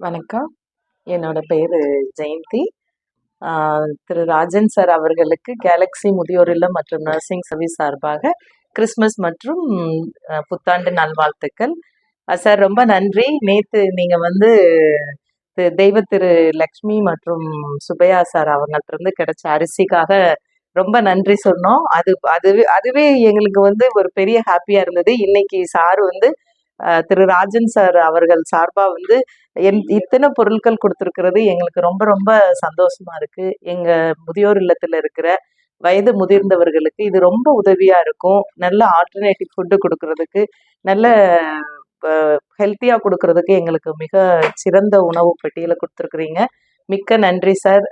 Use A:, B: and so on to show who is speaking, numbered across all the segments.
A: வணக்கம். என்னோட பேரு ஜெயந்தி. திரு ராஜன் சார் அவர்களுக்கு கேலக்ஸி முதியோர் இல்லம் மற்றும் நர்சிங் சர்வீஸ் சார்பாக கிறிஸ்மஸ் மற்றும் புத்தாண்டு நல்வாழ்த்துக்கள். சார் ரொம்ப நன்றி. நேற்று நீங்கள் வந்து தெய்வ திரு லக்ஷ்மி மற்றும் சுபையா சார் அவங்கள்ட்ட இருந்து கிடைச்ச அரிசிக்காக ரொம்ப நன்றி சொன்னோம். அது அதுவே அதுவே எங்களுக்கு வந்து ஒரு பெரிய ஹாப்பியா இருந்தது. இன்னைக்கு சார் வந்து திரு ராஜன் சார் அவர்கள் சார்பா வந்து என் இத்தனை பொருட்கள் கொடுத்துருக்கிறது. எங்களுக்கு ரொம்ப ரொம்ப சந்தோஷமா இருக்கு. எங்க முதியோர் இல்லத்துல இருக்கிற வயது முதிர்ந்தவர்களுக்கு இது ரொம்ப உதவியா இருக்கும். நல்ல ஆல்டர்னேட்டிவ் ஃபுட்டு கொடுக்கறதுக்கு நல்ல ஹெல்த்தியாக கொடுக்கறதுக்கு எங்களுக்கு மிக சிறந்த உணவு பட்டியலை கொடுத்துருக்குறீங்க. மிக்க நன்றி சார்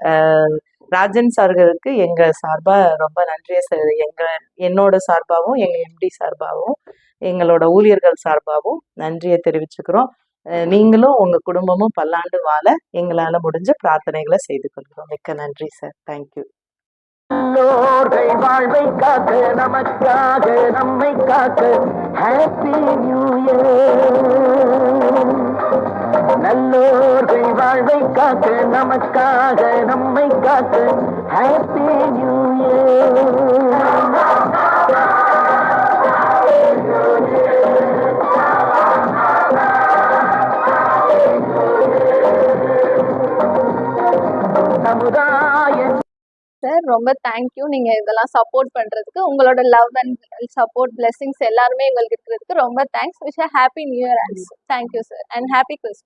A: ராஜன் சார்களுக்கு எங்கள் சார்பாக ரொம்ப நன்றியை சார் எங்கள் என்னோட சார்பாகவும் எங்கள் எம்டி சார்பாகவும் எங்களோட ஊழியர்கள் சார்பாகவும் நன்றியை தெரிவிச்சுக்கிறோம். நீங்களும் உங்கள் குடும்பமும் பல்லாண்டு வாழ எங்களால் முடிஞ்ச பிரார்த்தனைகளை செய்து கொள்கிறோம். மிக்க நன்றி சார் தேங்க்யூ
B: நல்லோர்கள் வாழ்வை காக்க நமக்காக நம்மை காக்க ஹாப்பி நியூ இயர் நல்லோர்கள் வாழ்வை காக்க நமக்காக நம்மை காக்க ஹாப்பி நியூ
C: சார் ரொம்ப தேங்க்யூ நீங்க இதெல்லாம் சப்போர்ட் பண்றதுக்கு உங்களோட லவ் அண்ட் சப்போர்ட் பிளெஸிங்ஸ் எல்லாருமே எங்களுக்கு இருக்கிறதுக்கு ரொம்ப thanks wish happy new year thank you sir and happy Christmas